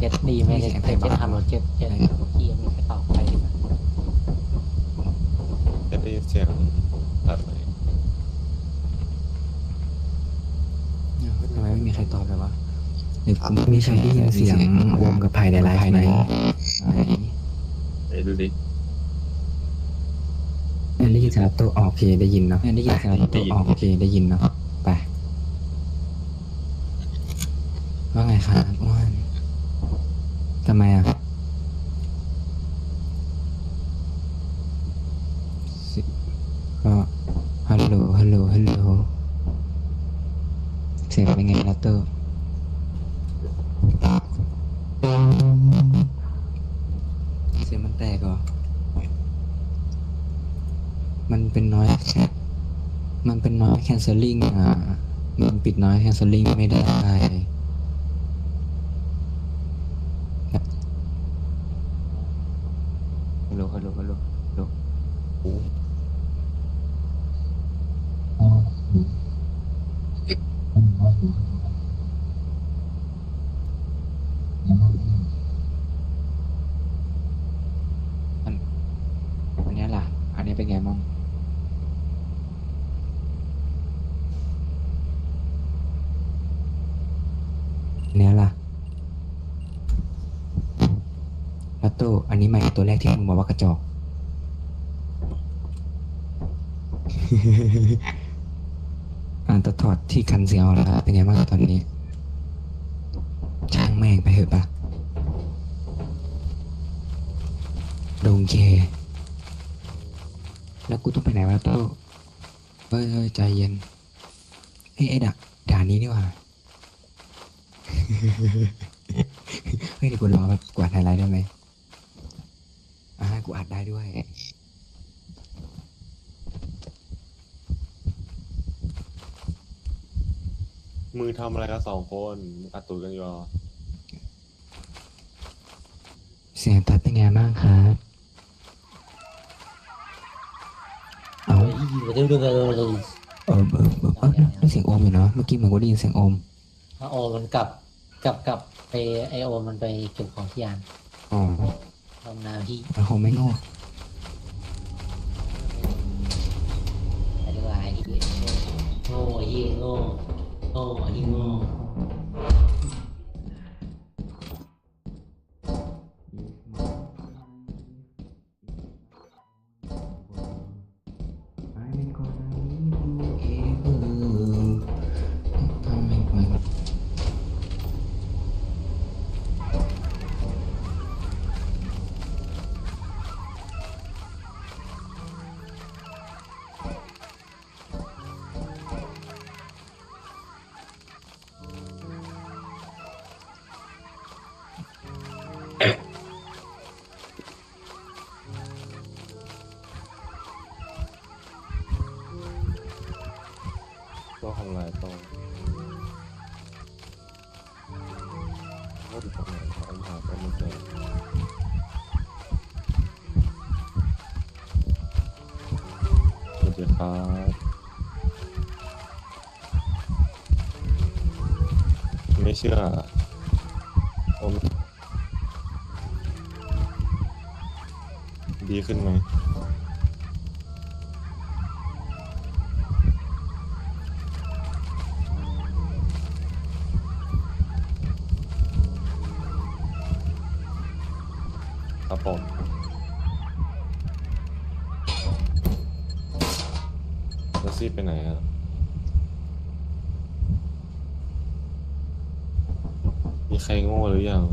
เจ็ดดีไหมมีเจ็เสีดยงเจ็ดไฟฟ้าทำรถเจ็ดเจ็ดรถที่มีกระต่อไปดีกว่าจะได้ยินเสียงแบบไหนทำไมไม่มีใครตอบเลยวะหรือกูไม่ใช่ได้ยินเสียงวมกับภายในไลฟ์ไหมไหนไหนดูดิเนี่ยได้ยินเสียงตัวออกโอเคได้ยินเนาะเนี่ยได้ยินเสียงตัวออกโอเคได้ยินเนาะไปว่าไงครับ แตกเหรอ มันเป็นน้อยแค่มันเป็นน้อยแคนเซลลิงอะ มันปิดน้อยแคนเซลลิงไม่ได้ฮัลโหลฮัลโหลฮัลโหลฮัลโหล โอ้ อันเนี้ยล่ะ อันนี้เป็นไงบ้าง อันเนี้ยล่ะแล้วตัวอันนี้ใหม่ตัวแรกที่มึงบอกว่ากระจอก อ่านตัดถอดที่คันเสียงเอาแล้วครับเป็นไงบ้างตอนนี้ ช่างแม่งไปเถอะปะดงเค แล้วกูต้องไปไหนวะโต้เฮ้ยเฮ้ยใจเย็น เฮ้ยไอ้ด่าด่านนี้นี่หว่า เฮ้ยเดี๋ยวกูรอแบบกวาดไฮไลท์ได้ไหมอ่ากูอัดได้ด้วย มือทำอะไรกันสองคนอัดตูดกันอยู่เหรอเสียงตัดเป็นไงบ้างครับ เอาเฮ้ยเดี๋ยวดูดูดูดูเออเออเออเออได้เสียงโอมอยู่เนาะ เมื่อกี้เหมือนกูได้ยินเสียงโอมโอมันกลับ กลับกลับไปไอโอมันไปเก็บของที่ยานอ๋อลำนาพี่มันคงไม่โง่ไปดีกว่าไอ้ที่โง่ไอ้ที่โง่โง่ไอ้ที่โง่ ไม่เชื่อ ผมดีขึ้นไหม ครับผมแล้วซีไปไหนอะมีใครโง่หรือยัง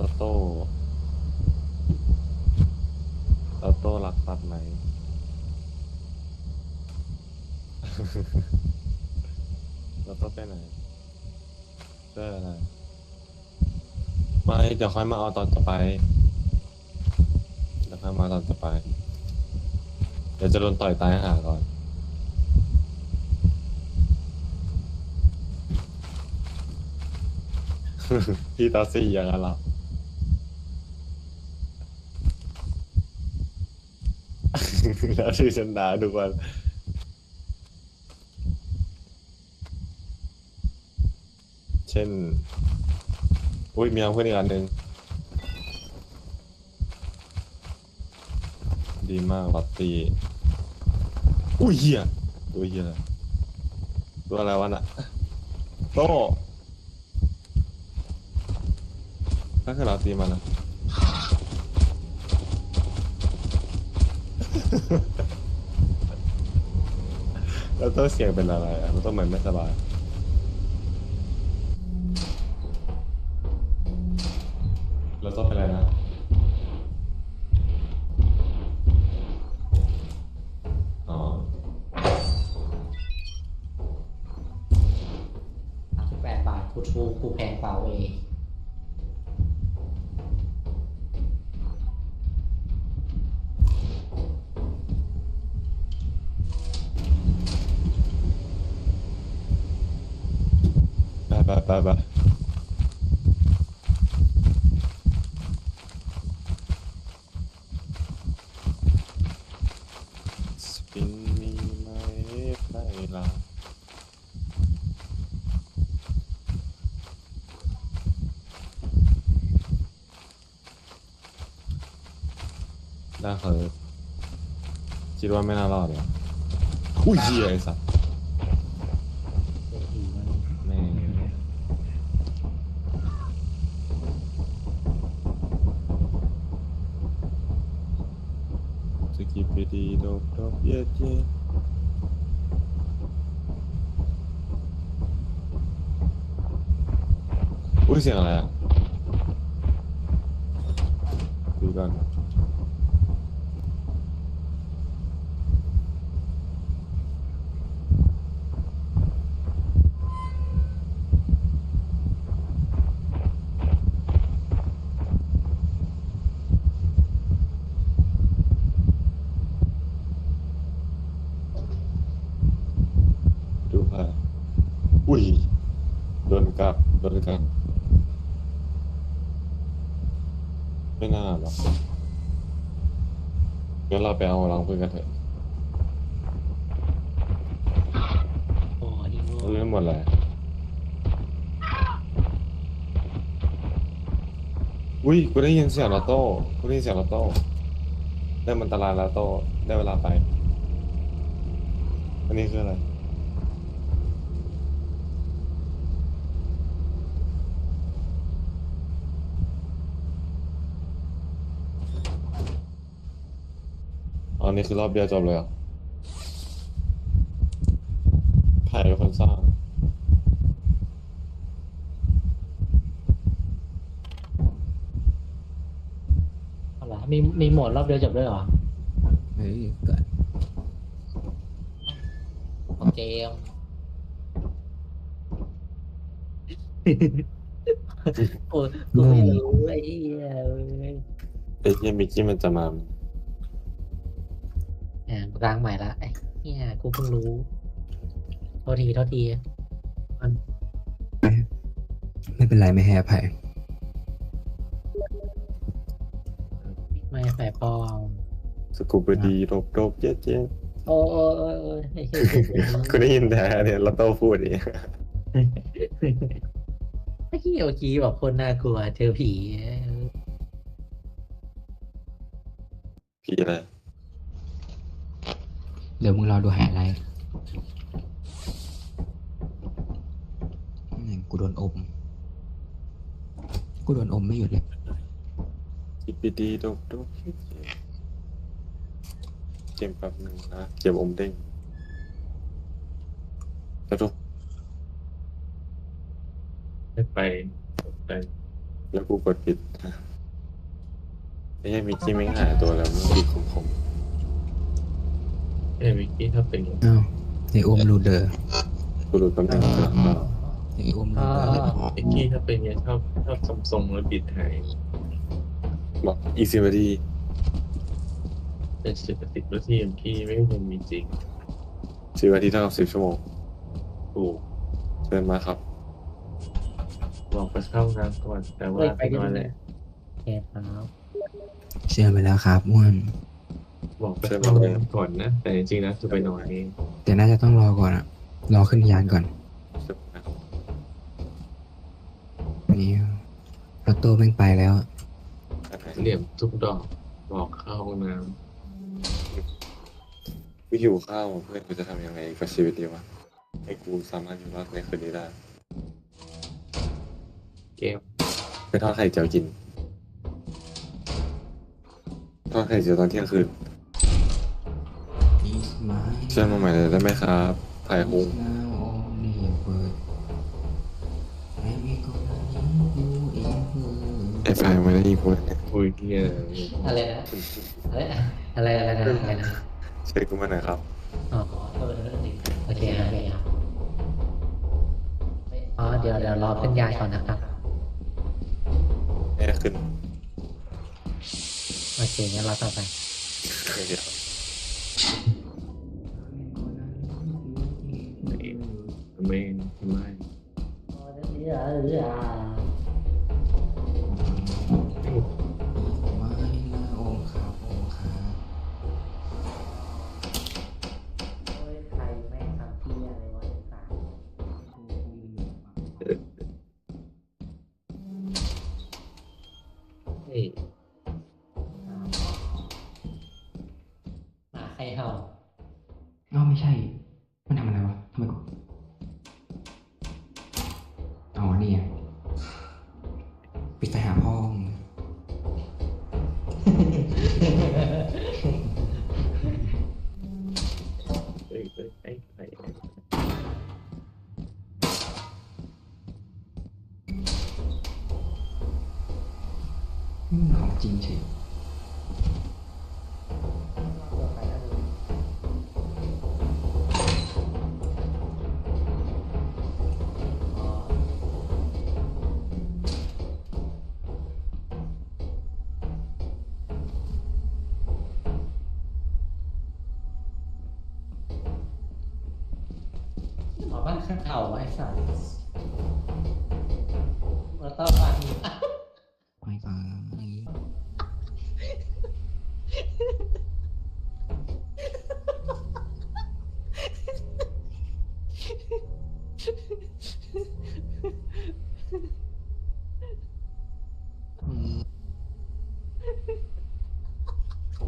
ลอตโต้ลอตโต้รักปัดไหมเราต้องไปไหนเพื่ออะไรไม่เดี๋ยวค่อยมาเอาตอนจะไป เดี๋ยวค่อยมาตอนจะไป เดี๋ยวจะโดนต่อยตายหาก่อนพี่ตาสี่อย่างนั้นหรอ แล้วชื่อฉันด่าทุวันเช่น อุ้ยมีทาเพื่อนอีกอันหนึ่งดีมากวัดตีอุ้ยเหี้ยตัวเหี้ยอะไรตัวอะไรวะน่ะโตถ้าเกิดเราตีมันนะ แล้วตัวเสียงเป็นอะไรอะมันต้องเหมือนไม่สบาย แล้วต้องเป็นอะไรนะ อ๋อ แปดบาทกูทูกูแพงกว่าเว้ย ไปไปไปไปสปินมีไหมไม่ล่ะได้คือคิดว่าไม่น่ารอดเหรออุ้ยเหี้ยไอ้สัส เศรษฐีมัน แม่ง สกิปไปดีดบดบเย็ดเย็ดอุ้ยเสียงอะไรอะดูกัน ดูผ่า อุ้ยโดนกัดโดนกัดไม่น่าหรอกงั้นเราไปเอารังพึ่งกันเถอะโอ้ยโง่เราเล่หมดเลยอุ้ยกูได้ยินเสียงลอตโต้กูได้ยินเสียงลอตโต้ได้มันตรายลอตโต้ได้เวลาไป อันนี้คืออะไร อันนี้คือรอบเดียวจบเลยเหรอใครเป็นคนสร้าง เอาเหรอมีมีโหมดรอบเดียวจบด้วยเหรอเฮ้ยเกิดของเกมโอ้ยกูไม่รู้ไอ้เหี้ยเอ้ย ไอ้เหี้ยมิกกี้มันจะมาแหม กูล้างใหม่ละไอ้เหี้ยกูเพิ่งรู้โทษทีโทษทีไม่เป็นไรไม่ให้อภัยไม่ใส่ปลอมสกูปดีโรบโรบเจ๊เจ๊โอ้โอ้โอ้โอ้ยไอ้เหี้ยกูได้ยินแต่เนี่ยเราโต้พูดนี่ไอ้เหี้ยเมื่อกี้แบบคนน่ากลัวเจอผีพี่อะไร เดี๋ยวมึงรอดูไฮไลท์นี่กูโดนอม กูโดนอมไม่หยุดเลยกิปดีโรบโรบเจ๊เจ๊เกมแป๊บหนึ่งนะเกมอมเด้งแล้วทุกไปไปแล้วกูกดผิดไอ้เหี้ยมิกกี้ไม่งหายตัวแล้วมันดีคมคม เอ้ยวิกกี้ถ้าเป็นอ้าวไออมรูเดอร์กูหลุดคำถามไออมรูเดอร์วิกกี้ถ้าเป็นเนี่ยชอบชอบทรงทรงๆแล้วบิดหายบอกอีซิมาดีเป็นสิบสิบนาทีของพี่ไม่คงมีจริงสิบนาทีเท่ากับสิบชั่วโมงถูกเชิญมาครับบอกไปเข้าน้ำก่อนแต่ว่าเฮ้ยไปไปกันนอนเลแหยละเฮ็ดครับเชื่อไปแล้วครับอ้วน บอกไปเข้าน้ำก่อนนะ แต่จริงๆนะจะไปนอนเองแต่น่าจะต้องรอก่อนอะรอขึ้นยานก่อนเชิญมาโต้แม่งไปแล้วอะเหลี่ยมทุกดอกบอกเข้าห้องน้กูหิวข้าวอะเพื่อนกูจะทำยังไงกับชีวิตดีวะให้กูสามารถอยู่รอดในคืนนี้ได้ำเกมไปทอดไข่เจียวกินทอดไข่เจียวตอนเที่ยงคืน Is my เชิญมาใหม่เลยได้ไหมครับไผ่ฮุง now only a word Maybe gonna need you in her ไอ้ไฟไม่ได้ยิงกูเลยเนี่ยคุยเกียอะไรนะอะไรอะไรอะไรนะอะไรนะช่วยกูมาหน่อยครับอ๋อโทษนะโอเคครับโอเคครับอ๋อเดี๋ยวเดี๋ยวรอขึ้นยาก่อนนะครับไม่ได้ขึ้นโอเคงั้นเราต่อไปเดี๋ยว ข้างเห่าไว้สัตว์แล้วก็ฟังไม่ฟัง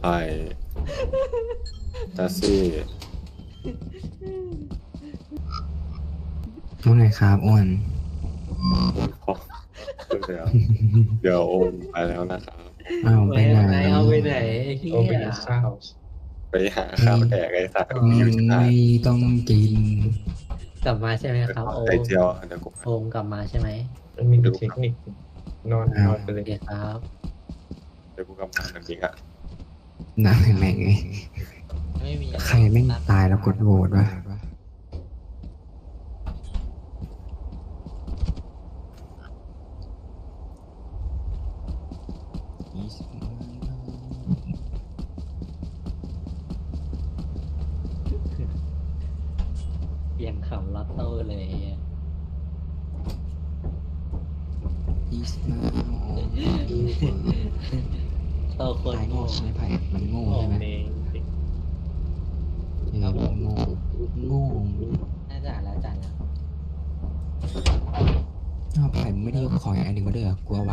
ไผ่ดัซซี่ว่าไง ครับอ้วนพอขึ้นแล้วเดี๋ยวโอมไปแล้วนะครับอ้าวไปไหนเอาไปไหนเฮีโอ้เป็นยข้าวไปหาข้าวแดกไอ้สัตว์เอมีอยู่อที่ไหนไม่ต้องกิน กลับมาใช่ไหมครับโอไข่มเจียวเดี๋ยวกูโอมกลับมาใช่ไหมมันมีเทคนิคนอนนอนไปเลโอยเคครับเดี๋ยวกูกลับมาจริงๆอะน้ำแม่งไงไม่มีใครแม่งตายแล้วกดโหวตวะ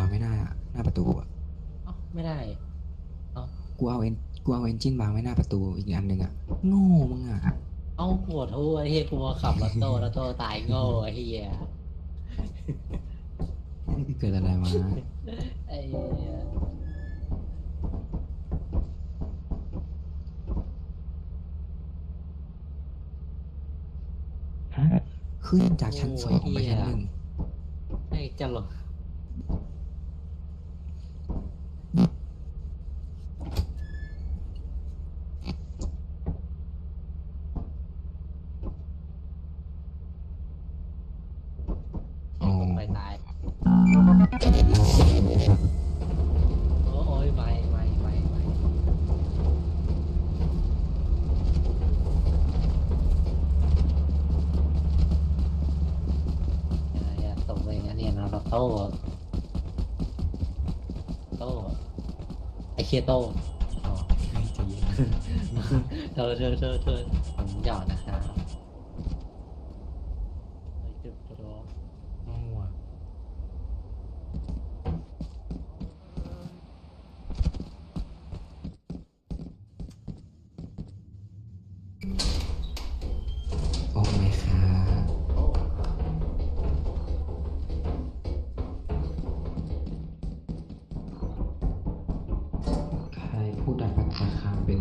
างไม่ได้อะหน้าประตูอะอ๋อไม่ได้ กูเอาเอ็นกูเอาเอนจินวางไว้หน้าประตูอีกอันหนึ่งอะโง่มึงอะเอ้าปวดหัวไอ้เฮียกูมาขับลอตโต้ลอตโต้ตายโง่ไอ้เฮียเกิดอะไรมาไอ้เหี้ยขึ้นจากชั้นสองไปชั้นหนึ่ง ไอ้จะหลง ไอเคียโต้อ๋อให้ใจเย็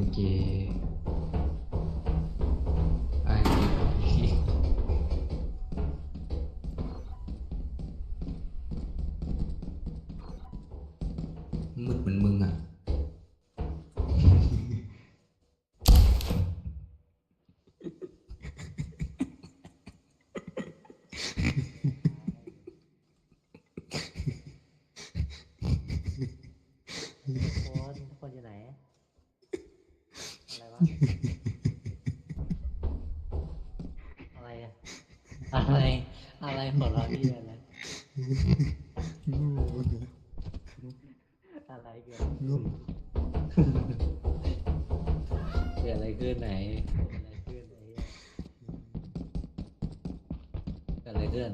porque อะไรอะอะไร อะไรหัวเราะที่อะไรงูนะอะไรเกิดงูเกิดอะไรขึ้นไหนเกิดอะไรขึ้นไหนเกิดอะไรขึ้น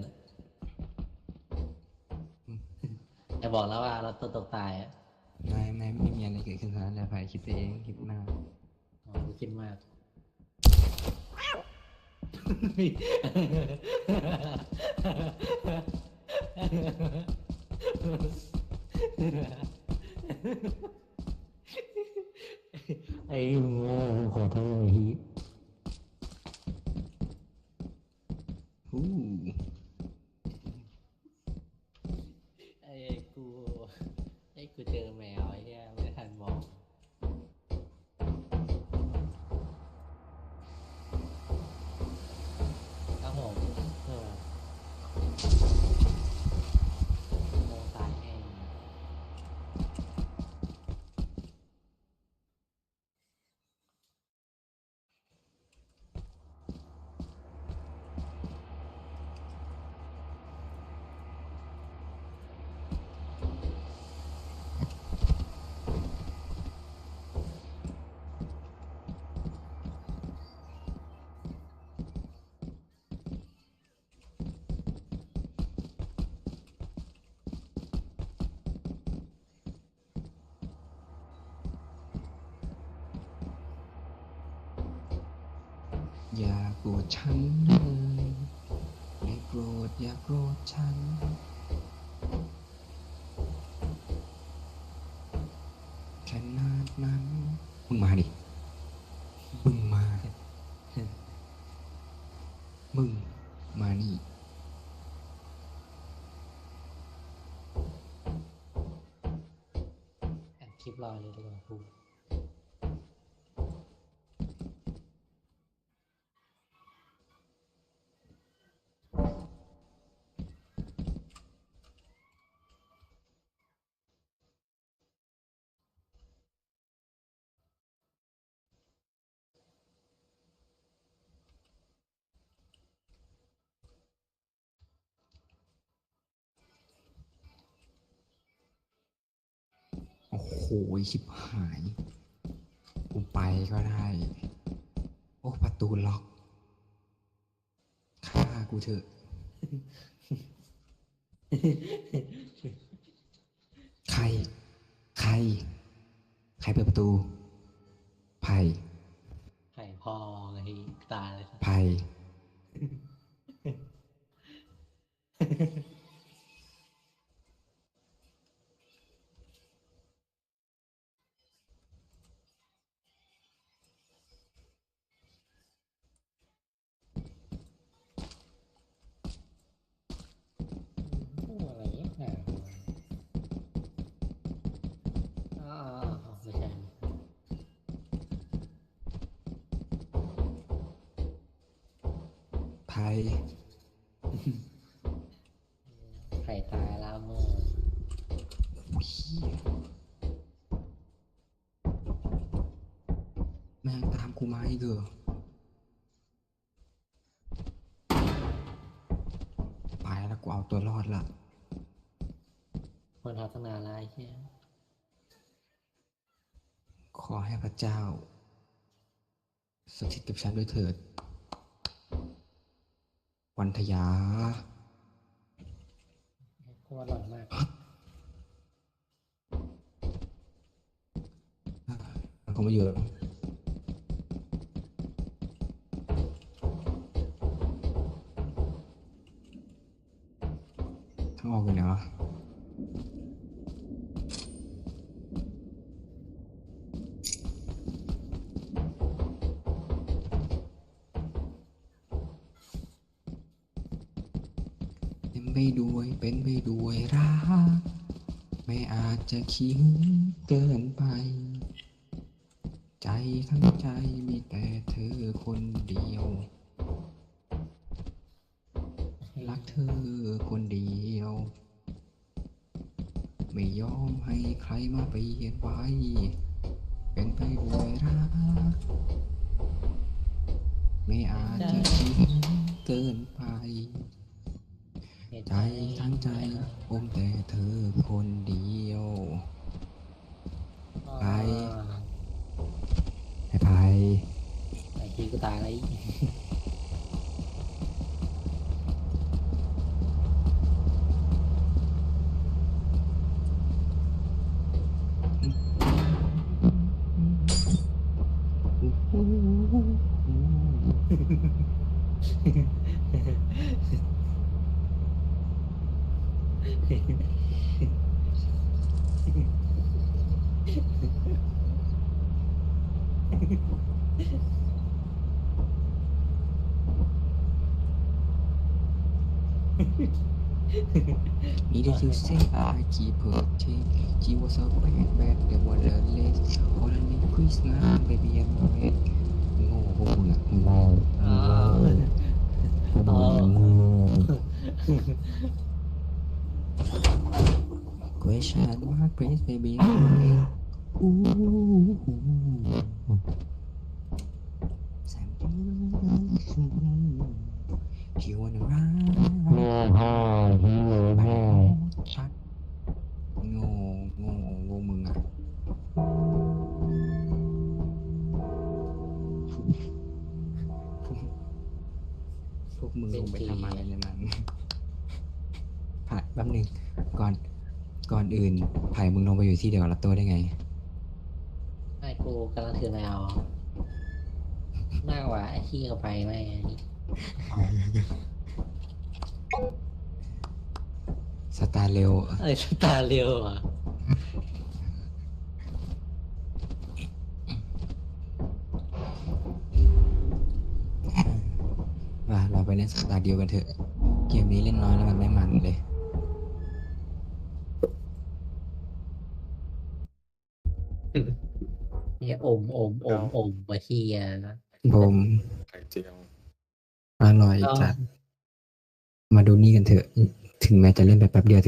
จะบอกแล้วว่าเราตกตกตายอะนายนายไม่มีอะไรเกิดขึ้นนะแต่ไผ่คิดไปเองคิดมาก อ๋อกูคิดมากไอ้โง่ขอโทษไอ้ โกรธฉันเลยได้โปรดอย่าโกรธฉัน ขนาดนั้นมึงมาดิ มึงมา มึงมานี่อัดคลิปรอยเลยดีกว่ากู โหชิบหายกูไปก็ได้ โอ้ ประตูล็อกฆ่ากูเถอะใคร ใคร ใครเปิดประตู ไผ่ไข่พอไอ้ตายเลยไผ่ แม่งตามกูมาอีกเหรอไปแล้วกูเอาตัวรอดละคนทักตั้งนานแล้วไอ้เหี้ยขอให้พระเจ้า สถิตกับฉันด้วยเถิด วันทยาโคตรอร่อยมากมันคงไม่เยอะทั้ เต็มไปด้วยเป็นไปด้วยรักไม่อาจจะคิดเกินไป ใจทั้งใจมีแต่เธอคนเดียว รักเธอคนเดียว ไม่ยอมให้ใครมาเปลี่ยนไป เป็นไปด้วยรัก ไม่อาจจะคิด ไอ้ keep her take She was a bad bad the one the less All I need quiz now baby I'm a red โง่พวกมึงอะโง่ อ๋อ พวกมึงอะโง่ Question mark please baby I'm a red อู้หูแสง แป๊บหนึงก่อนก่อนอื่นไผ่มึงลงไปอยู่ที่เดียวกับลัตโต้ได้ไง ไม่กูกำลังถือแมวมากกว่าไอ้ที่เข้าไปไม่อันนี้สตาร์เร็วเอ้ยตาเร็วอะว่าเราไปเล่นสตาร์เดียวกันเถอะ เกมนี้เล่นน้อยแล้วมันไม่มันเลย เนี่ยอมอมอมอมมาเฮียนะผมไข่เจียวอร่อยจัด มาดูนี่กันเถอะ ถึงแม้จะเล่นไปแป๊บเดียว